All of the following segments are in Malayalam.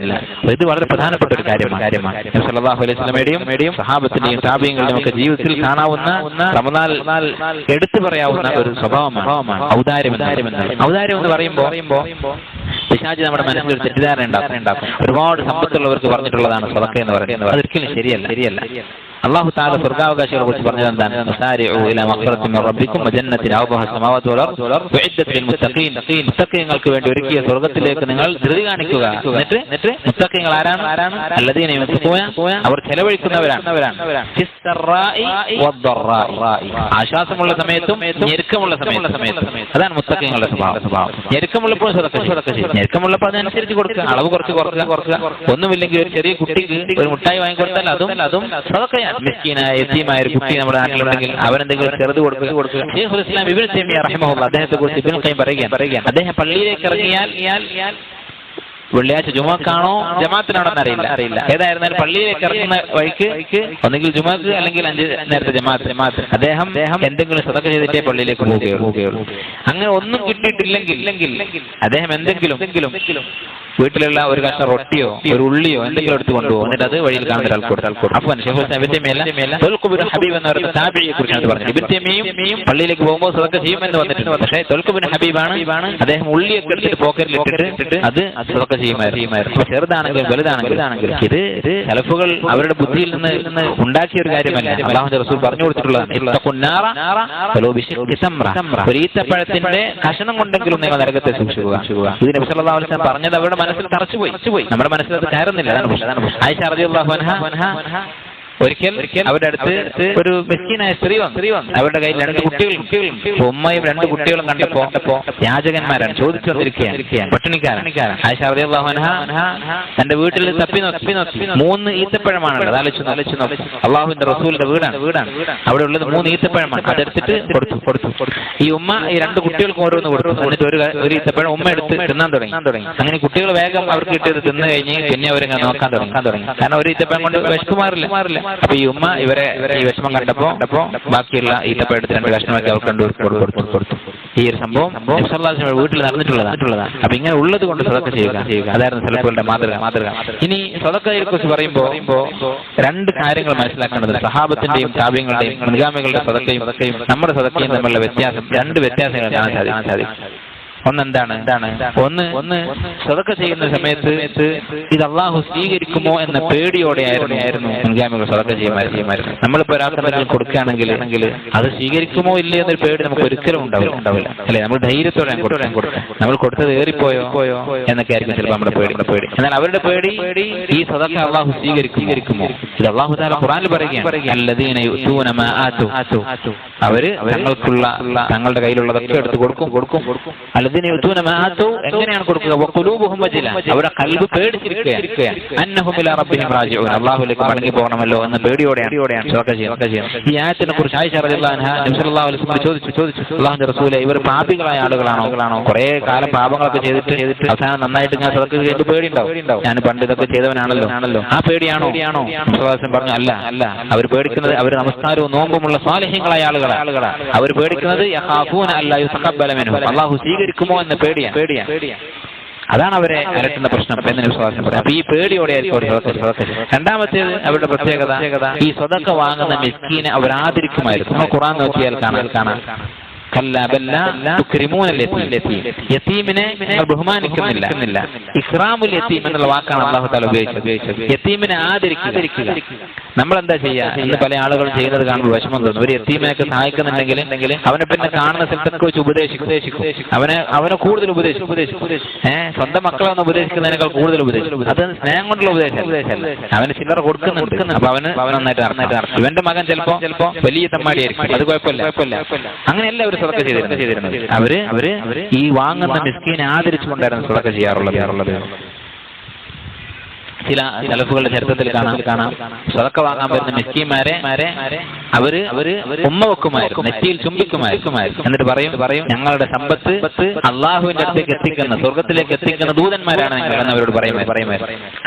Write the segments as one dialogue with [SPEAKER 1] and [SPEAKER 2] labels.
[SPEAKER 1] അപ്പൊ ഇത് വളരെ പ്രധാനപ്പെട്ട ഒരു കാര്യമാണ്. കാര്യമാണ് നബി സല്ലല്ലാഹു അലൈഹി മേടിയും സഹാബത്തിന്റെയും ഒക്കെ ജീവിതത്തിൽ കാണാവുന്ന എടുത്തു പറയാവുന്ന ഒരു സ്വഭാവമാണ്. ഔദാര്യം എന്ന് ഔദാര്യം എന്ന് പറയുമ്പോൾ പിശാചി നമ്മുടെ മനസ്സിൽ ഒരു തെറ്റിദ്ധാരണ ഉണ്ടാക്കും. ഒരുപാട് സമ്പത്തുള്ളവർക്ക് പറഞ്ഞിട്ടുള്ളതാണ് സ്വതക്ക എന്ന് പറയുന്നത്. അതൊരിക്കലും ശരിയല്ല. ശരിയല്ല. അള്ളാഹു താല സ്വർഗാവകാശികളെ കുറിച്ച് പറഞ്ഞത് എന്താണ് മുത്തഖീങ്ങൾക്ക് വേണ്ടി ഒരുക്കിയ സ്വർഗത്തിലേക്ക് നിങ്ങൾ ധൃതി കാണിക്കുക. എന്നിട്ട് എന്നിട്ട് മുത്തക്കയങ്ങൾ ആരാണ്? ആരാണ് അല്ലതീനെ അവർ ചെലവഴിക്കുന്നവരാണ്. ആശ്വാസമുള്ള സമയത്തും ഞെരുക്കമുള്ള സമയത്തും. അതാണ് മുത്തക്കയങ്ങളുടെ സ്വഭാവം. ഞെരുക്കമുള്ളപ്പോൾ ഞെരുക്കമുള്ളപ്പോൾ അതനുസരിച്ച് കൊടുക്കുക. അളവ് കുറച്ച് കുറച്ച് കുറക്കുക. ഒന്നുമില്ലെങ്കിൽ ഒരു ചെറിയ കുട്ടിക്ക് ഒരു മുട്ടായി വാങ്ങിക്കൊടുത്താൽ അതും അതും സ്വതക്കയാണ്. മിസ്കീനായ യത്തീമായ ഒരു കുട്ടി നമ്മുടെ നാട്ടിലുണ്ടെങ്കിൽ അവനെന്തെങ്കിലും ചെറുത് കൊടുക്കുക കൊടുക്കുക ഇസ്ലാം ഇബ്നു തൈമിയ റഹിമഹുള്ള അദ്ദേഹത്തെ കുറിച്ച് ഖയ്യിം പറയുകയാണ്. പറയുകയാണ് അദ്ദേഹം പള്ളിയിലേക്ക് ഇറങ്ങിയാൽ വെള്ളിയാഴ്ച ജുമാക്കാണോ ജമാത്തിനാണോന്ന് അറിയില്ല. അറിയില്ല ഏതായിരുന്നാലും പള്ളിയിലേക്ക് ഇറങ്ങുന്ന വഴിക്ക് ഒന്നെങ്കിൽ ജുമാക്ക് അല്ലെങ്കിൽ അഞ്ച് നേരത്തെ ജമാഅത്ത് ജമാഅത്ത് അദ്ദേഹം അദ്ദേഹം എന്തെങ്കിലും സതക്ക ചെയ്തിട്ടേ പള്ളിയിലേക്ക് പോവുകയുള്ളൂ. അങ്ങനെ ഒന്നും കിട്ടിയിട്ടില്ലെങ്കിൽ അദ്ദേഹം എന്തെങ്കിലും വീട്ടിലുള്ള ഒരു കഷ്ണം റൊട്ടിയോ ഒരു ഉള്ളിയോ എന്തെങ്കിലും എടുത്ത് കൊണ്ടുപോകും. എന്നിട്ട് അത് വഴിയിൽ കാണുന്ന ഒരാൾ കൊടുത്താൽ അപ്പൊ തൊൽക്കുബിൻ ഹബീബ് എന്ന് പറയുന്ന താബിയെ കുറിച്ചാണ് പറഞ്ഞത്. ഇബിത്യമയും പള്ളിയിലേക്ക് പോകുമ്പോൾ സതക്ക ചെയ്യുമെന്ന് വന്നിട്ടുണ്ട് പക്ഷേ തൊൽക്കുബിൻ ഹബീബാണ്. അദ്ദേഹം ഉള്ളിയൊക്കെ എടുത്തിട്ട് പോക്കറ്റിൽ ഇട്ടിട്ട് അത് സതക്ക ചെയ്യുമായിരുന്നു. ചെറുതാണെങ്കിലും വലുതാണെങ്കിലും ഇത് ഇത് സെലഫുകൾ അവരുടെ ബുദ്ധിയിൽ നിന്ന് ഉണ്ടാക്കിയ ഒരു കാര്യമല്ല. അള്ളാഹുന്റെ റസൂൽ പറഞ്ഞു കൊടുത്തിട്ടുള്ളതാണ്. ഈത്തപ്പഴത്തിന്റെ കഷണം കൊണ്ടെങ്കിലും നിങ്ങൾ നരകത്തെ സൂക്ഷിക്കുക. ഇത് നബി സല്ലല്ലാഹു അലൈഹി വസല്ലം പറഞ്ഞത് അവരുടെ മനസ്സിൽ തറച്ചുപോയി. നമ്മുടെ മനസ്സിൽ അത് കയറുന്നില്ല. അതാണ്. ആയിഷ റളിയല്ലാഹു അൻഹ ഒരിക്കൽ അവരുടെ അടുത്ത് ഒരു മെസ്കീനായ സ്ത്രീ വന്നു. സ്ത്രീ വന്നു. അവരുടെ കയ്യിൽ രണ്ട് കുട്ടികളും കുട്ടികളും ഉമ്മയും രണ്ട് കുട്ടികളും കണ്ടപ്പോ യാചകന്മാരാണ് ചോദിച്ചു വന്നിരിക്കുകയാണ് പട്ടിണിക്കാരൻ തന്റെ വീട്ടിൽ തപ്പി നോക്കി. തപ്പി നോക്കി. മൂന്ന് ഈത്തപ്പഴമാണ് ആലോചിച്ചു ആലോചിച്ചു നോക്കി. അള്ളാഹുവിന്റെ റസൂലിന്റെ വീടാണ്. വീടാണ്. അവിടെ ഉള്ളത് മൂന്ന് ഈത്തപ്പഴമാണ്. അതെടുത്തിട്ട് കൊടുത്തു കൊടുത്തു. ഈ ഉമ്മ ഈ രണ്ട് കുട്ടികൾക്ക് ഓരോന്ന് കൊടുത്തു. എന്നിട്ട് ഒരു ഒരു ഈത്തപ്പഴം ഉമ്മ എടുത്ത് തിന്നാൻ തുടങ്ങി. തുടങ്ങി. അങ്ങനെ കുട്ടികൾ വേഗം അവർക്ക് കിട്ടിയത് തിന്നു കഴിഞ്ഞ് പിന്നെ അവരെ നോക്കാൻ തുടങ്ങി. തുടങ്ങി. കാരണം ഒരു ഈത്തപ്പഴം കൊണ്ട് വിശപ്പ് മാറില്ല മാറില്ല അപ്പൊ ഈ ഉമ്മ ഇവരെ ഈ വിഷമം കണ്ടപ്പോ ബാക്കിയുള്ള ഈത്തപ്പഴം എടുത്ത് രണ്ട് കഷ്ണമൊക്കെ അവർക്ക് കണ്ടു കൊടുത്തു കൊടുത്തു ഈ ഒരു സംഭവം വീട്ടിൽ നടന്നിട്ടുള്ളതാണ്. അപ്പൊ ഇങ്ങനെ ഉള്ളത് കൊണ്ട് സദക്ക ചെയ്യുക. അതായിരുന്നു സെലഫുകളുടെ മാതൃക. മാതൃക. ഇനി സ്വതക്കയെ കുറിച്ച് പറയുമ്പോൾ രണ്ട് കാര്യങ്ങൾ മനസ്സിലാക്കേണ്ടത് സഹാബത്തിന്റെയും കാവ്യങ്ങളുടെയും മുൻഗാമികളുടെ സദക്കയും നമ്മുടെ സദക്കയും തമ്മിലുള്ള വ്യത്യാസം രണ്ട് വ്യത്യാസങ്ങൾ കാണാൻ സാധിക്കും. ഒന്നെന്താണ്? ഒന്ന് ഒന്ന് സ്വതക്ക ചെയ്യുന്ന സമയത്ത് ഇത് അള്ളാഹു സ്വീകരിക്കുമോ എന്ന പേടിയോടെ ആയിരുന്നു മുൻഗാമികൾ സ്വതക്ക ചെയ്യുമായിരുന്നു നമ്മളിപ്പോ ഒരാൾക്ക് എന്തെങ്കിലും കൊടുക്കുകയാണെങ്കിൽ അത് സ്വീകരിക്കുമോ ഇല്ലേ എന്നൊരു പേടി നമുക്ക് ഒരിക്കലും ഉണ്ടാവില്ല. ഉണ്ടാവില്ല അല്ലെ? നമ്മൾ ധൈര്യത്തോടെ കൊടുക്കാം. നമ്മൾ കൊടുത്തത് ഏറിപ്പോയോ പോയോ എന്നൊക്കെ ആയിരിക്കും ചിലപ്പോൾ നമ്മുടെ പേടി. പേടി എന്നാൽ അവരുടെ പേടി ഈ സ്വതക്ക അള്ളാഹു സ്വീകരിക്കും സ്വീകരിക്കുമോ? ഇത് അള്ളാഹു താല ഖുറാനിൽ പറയുകയാണ് അവർ തങ്ങൾക്കുള്ള തങ്ങളുടെ കയ്യിലുള്ളതൊക്കെ എടുത്ത് കൊടുക്കും. കൊടുക്കും കൊടുക്കും മാത്തു എങ്ങനെയാണ് കൊടുക്കുക? അവരുടെ കൽബ് പേടിച്ചിരിക്കുകയാണ്. മടങ്ങി പോകണമല്ലോ എന്ന പേടിയോടെയാണ് ഈ ആയത്തിനെ കുറിച്ച് ചോദിച്ചു ചോദിച്ചു. ഇവർ പാപികളായ ആളുകളാണോ? കുറെ കാലം പാപങ്ങളൊക്കെ ചെയ്തിട്ട് ചെയ്തിട്ട് അവസാനം നന്നായിട്ട് ഞാൻ സ്വതക്ക ചെയ്ത് പേടിയുണ്ടാവും. ഞാൻ പണ്ട് ഇതൊക്കെ ചെയ്തവനാണല്ലോ. ആണല്ലോ ആ പേടിയാണോ? പറഞ്ഞു അല്ല. അല്ല അവർ പേടിക്കുന്നത് അവർ നമസ്കാരവും നോമ്പുമുള്ള സ്വാലഹ്യങ്ങളായ ആളുകളാണ് അവർ പേടിക്കുന്നത് യഖാഫൂന അല്ലാ യുതഖബ്ബല എന്ന് പേടിയാ പേടിയാ പേടിയാണ്. അതാണ് അവരെ അലട്ടുന്ന പ്രശ്നം എന്ന് വിശ്വാസം പറയാം. അപ്പൊ ഈ പേടിയോടെ. രണ്ടാമത്തേത് അവരുടെ പ്രത്യേകത ഈ സ്വതക്ക വാങ്ങുന്ന മെസ്കീനെ അവർ ആദരിക്കുമായിരുന്നു. നമ്മൾ ഖുറാൻ നോക്കിയാൽ കാണാൻ കാണാം. കല്ല ബല്ല തുക്രിമൂന യതീം. യതീമിനെ നിങ്ങൾ ബഹുമാനിക്കുന്നില്ല. ഇഖ്റാമുൽ യത്തീം എന്നുള്ള വാക്കാണ് അള്ളാഹു താല ഉപയോഗിച്ചത്. യത്തീമിനെ ആദരിക്കുക. നമ്മൾ എന്താ ചെയ്യുക ഇന്ന് പല ആളുകളും ചെയ്യുന്നത് കാണുമ്പോൾ വിഷമം തോന്നുന്നു ഒരു യത്തീമിനൊക്കെ സഹായിക്കുന്നുണ്ടെങ്കിൽ അവനെ പിന്നെ കാണുന്ന സ്ഥലത്തൊക്കെ വെച്ച് ഉപദേശിക്കും. അവനെ അവനെ കൂടുതൽ ഉപദേശിക്കും. ഏഹ് സ്വന്തം മക്കളെ ഒന്ന് ഉപദേശിക്കുന്നതിനേക്കാൾ കൂടുതൽ ഉപദേശിക്കും. അത് സ്നേഹം കൊണ്ടുള്ള ഉപദേശം അവന് ചില്ലറ കൊടുക്കുന്നുണ്ട്. അപ്പൊ അവന് അവൻ നന്നായിട്ട് ഇവന്റെ മകൻ ചിലപ്പോ ചിലപ്പോ വലിയ തമ്മാടിയായിരിക്കും. അത് കുഴപ്പമില്ല. കുഴപ്പമില്ല. അങ്ങനെയല്ല അവർ സ്വതക്ക ചെയ്തിരുന്നത്. അവർ അവർ ഈ വാങ്ങുന്ന മിസ്കീനെ ആദരിച്ചുകൊണ്ടായിരുന്നു സ്വതക്ക ചെയ്യാറുള്ളത്. ചില ചിലപ്പുകളുടെ ചരിത്രത്തിൽ കാണാം. കാണാം. സ്വതക്ക വാങ്ങാൻ വരുന്ന മിസ്കിന്മാരെ അവർ അവർ ഉമ്മ വെക്കുമായിരുന്നു. നെറ്റിയിൽ ചുംബിക്കുമായിരുന്നു. എന്നിട്ട് പറയും പറയും ഞങ്ങളുടെ സമ്പത്ത് അള്ളാഹുവിന്റെ അടുത്തേക്ക് എത്തിക്കുന്ന. സ്വർഗത്തിലേക്ക് എത്തിക്കുന്ന ദൂതന്മാരാണ് എന്ന് അവരോട് പറയുമായി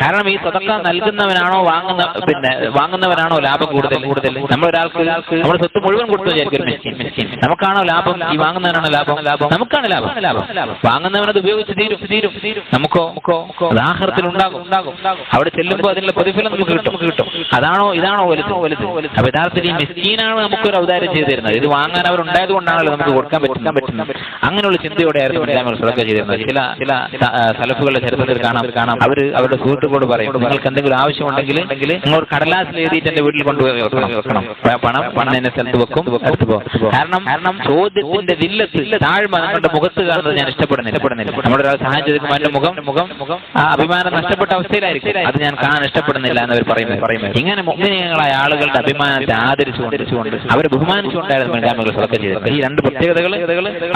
[SPEAKER 1] കാരണം ഈ സ്വതക്ക നൽകുന്നവനാണോ വാങ്ങുന്ന പിന്നെ വാങ്ങുന്നവനാണോ ലാഭം കൂടുതൽ? കൂടുതൽ. നമ്മൾ ഒരാൾക്ക് നമ്മുടെ സ്വത്ത് മുഴുവൻ കൊടുത്തു വിചാരിക്കും. നമുക്കാണോ ലാഭം? ഈ വാങ്ങുന്നവനാണോ ലാഭം? ലാഭം. നമുക്കാണ് ലാഭം. ലാഭം. വാങ്ങുന്നവനത് ഉപയോഗിച്ച് തീരും. തീരും. തീരും. നമുക്കോ നമുക്കോ ഉദാഹരണത്തിൽ ഉണ്ടാകും. ഉണ്ടാകും. അവിടെ ചെല്ലുമ്പോൾ അതിനുള്ള പ്രതിഫലം നമുക്ക് കിട്ടും. കിട്ടും. അതാണോ ഇതാണോ വലുത്? വലുത്? അപ്പൊ യഥാർത്ഥത്തിൽ ഈ നമുക്ക് ഒരു അവതാരം ചെയ്തു തരുന്നത്. ഇത് വാങ്ങാൻ അവർ ഉണ്ടായത് കൊണ്ടാണല്ലോ നമുക്ക് കൊടുക്കാൻ പറ്റുന്നത്. പറ്റുന്നത് അങ്ങനെയുള്ള ചിന്തയോടെയായിരുന്നു മുൻഗാമികൾ സുറക്ക ചെയ്തിരുന്നത്. ചില ചില സലഫുകളുടെ ചരിത്രത്തിൽ കാണാം. കാണാം അവർ അവരുടെ സുഹൃത്തുക്കളോട് പറയും നിങ്ങൾക്ക് എന്തെങ്കിലും ആവശ്യമുണ്ടെങ്കിൽ നിങ്ങൾ കടലാസ് കടലാസിൽ എഴുതിയിട്ട് എന്റെ വീട്ടിൽ കൊണ്ടുപോയി പണം പണം എന്നെ സ്ഥലത്ത് വെക്കും കാരണം കാരണം ചോദ്യത്തിന്റെ വില്ലത്ത് താഴ്മ നമ്മുടെ മുഖത്ത് കാണുന്നത് ഞാൻ ഇഷ്ടപ്പെടുന്നില്ല. നമ്മുടെ ഒരാൾ സഹായം ചെയ്തിരിക്കുമ്പോൾ മുഖം മുഖം മുഖം ആ അഭിമാനം നഷ്ടപ്പെട്ട അവസ്ഥയിലായിരിക്കും. അത് ഞാൻ കാണാൻ ഇഷ്ടപ്പെടുന്നില്ല എന്ന് അവർ പറയുന്നത്. ഇങ്ങനെ മുഗ്നീയങ്ങളായ ആളുകളുടെ അഭിമാനത്തെ ആദരിച്ചുകൊണ്ട് അവരെ ബഹുമാനിച്ചുകൊണ്ടായിരുന്നു മുൻഗാമികൾ സദക്ക ചെയ്തത്. ഈ രണ്ട് പ്രത്യേകതകൾ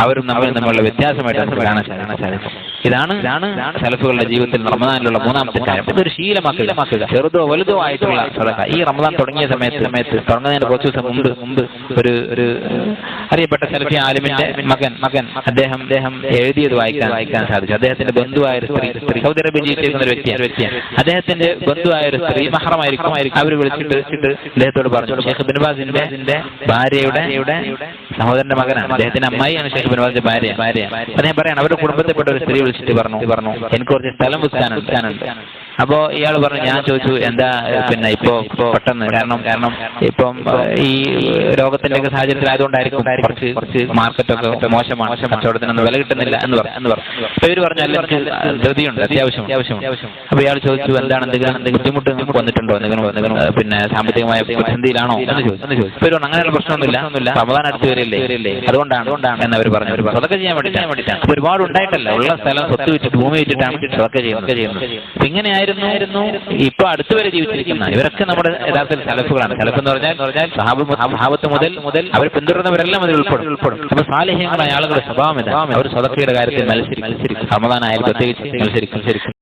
[SPEAKER 1] അവരും നമ്മളും തമ്മിലുള്ള വ്യത്യാസമായിട്ട് നമുക്ക് കാണാൻ കാണാൻ സാധിക്കും ഇതാണ് ഇതാണ് സലഫുകളുടെ ജീവിതത്തിൽ റമദാനിലുള്ള മൂന്നാമത്തെ കാര്യം ഇതൊരു ശീലമാക്കുക. ചെറുതോ വലുതോ ആയിട്ടുള്ള സദക്ക ഈ റമദാൻ തുടങ്ങിയ സമയത്ത് സമയത്ത് തുടങ്ങുന്നതിന് കുറച്ച് ദിവസം മുമ്പ് മുമ്പ് ഒരു ഒരു അറിയപ്പെട്ട സലഫി ആലിമിന്റെ മകൻ മകൻ. അദ്ദേഹം അദ്ദേഹം എഴുതിയത് വായിക്കാൻ വായിക്കാൻ സാധിച്ചു. അദ്ദേഹത്തിന്റെ ബന്ധുവായ ഒരു സ്ത്രീ സ്ത്രീ സൗദി അറേബ്യ ജീവിച്ചിരിക്കുന്ന ഒരു വ്യക്തിയാണ്. വ്യക്തിയാണ്. അദ്ദേഹത്തിന്റെ ബന്ധുവായ ഒരു സ്ത്രീ മഹറമായിരിക്കും അവർ വിളിച്ചിട്ട് അദ്ദേഹത്തോട് പറഞ്ഞു ഷേഖ് ബിൻബാസിന്റെ ഭാര്യയുടെ സഹോദരന്റെ മകനാണ്. അദ്ദേഹത്തിന്റെ അമ്മായിയാണ് ഷേഖ് ബിൻബാസിന്റെ ഭാര്യ. ഭാര്യ. അദ്ദേഹം പറയാണ് അവരുടെ കുടുംബത്തിൽപ്പെട്ട ഒരു സ്ത്രീ വിളിച്ചിട്ട് പറഞ്ഞു. പറഞ്ഞു. എനിക്ക് കുറച്ച് സ്ഥലം വിൽക്കാനുണ്ട് അപ്പോ ഇയാൾ പറഞ്ഞു ഞാൻ ചോദിച്ചു എന്താ പിന്നെ ഇപ്പോ പെട്ടെന്ന്? കാരണം കാരണം ഇപ്പം ഈ രോഗത്തിന്റെ ഒക്കെ സാഹചര്യത്തിൽ ആയതുകൊണ്ടായിരിക്കും കുറച്ച് കുറച്ച് മാർക്കറ്റൊക്കെ മോശമാണ് കച്ചവടത്തിനൊന്നും വില കിട്ടുന്നില്ല എന്ന് പറഞ്ഞു. എന്ന് പറഞ്ഞു. അപ്പൊ ഇവർ പറഞ്ഞു അല്ല ധൃതിയുണ്ട് അത്യാവശ്യം അത്യാവശ്യം അപ്പൊ ഇയാൾ ചോദിച്ചു എന്താണ് എന്തെങ്കിലും എന്തെങ്കിലും ബുദ്ധിമുട്ട് നിങ്ങൾക്ക് വന്നിട്ടുണ്ടോ? എന്തെങ്കിലും എന്തെങ്കിലും പിന്നെ സാമ്പത്തികമായ പ്രതിസന്ധിയിലാണോ? എന്ന് ചോദിച്ചു. എന്ന് പറഞ്ഞു, അങ്ങനെയുള്ള പ്രശ്നമൊന്നുമില്ല. റമദാൻ അടുത്ത് വരില്ലേ? അതുകൊണ്ടാണ് അതുകൊണ്ടാണ്. എന്ന് അവർ പറഞ്ഞു അതൊക്കെ ചെയ്യാൻ വേണ്ടിയിട്ടാണ്. ഒരുപാട് ഉണ്ടായിട്ടല്ല. ഉള്ള സ്ഥലം സ്വത്ത് വെച്ചിട്ട് ഭൂമി വെച്ചിട്ടാണ് അതൊക്കെ ചെയ്യുന്നത്. ചെയ്യുന്നത്. ഇങ്ങനെയായിരുന്നു ഇപ്പൊ അടുത്ത് വരെ ജീവിച്ചിരിക്കുന്ന ഇവരൊക്കെ നമ്മുടെ യഥാർത്ഥത്തിൽ സലഫുകളാണ്. സലഫ് എന്ന് പറഞ്ഞാൽ പറഞ്ഞാൽ സഹാബ് സഹാബത്ത് മുതൽ മുതൽ അവർ പിന്തുടർന്നവരെല്ലാം അതിൽ ഉൾപ്പെടും. ഉൾപ്പെടും. അപ്പൊ സാലിഹ്യങ്ങളായ ആളുകളുടെ സ്വഭാവം അവർ സ്വതക്കയുടെ കാര്യത്തിൽ മത്സരിക്കും. മത്സരിക്കും. റമദാനായാലും പ്രത്യേകിച്ച് മത്സരിക്കും. മത്സരിക്കും.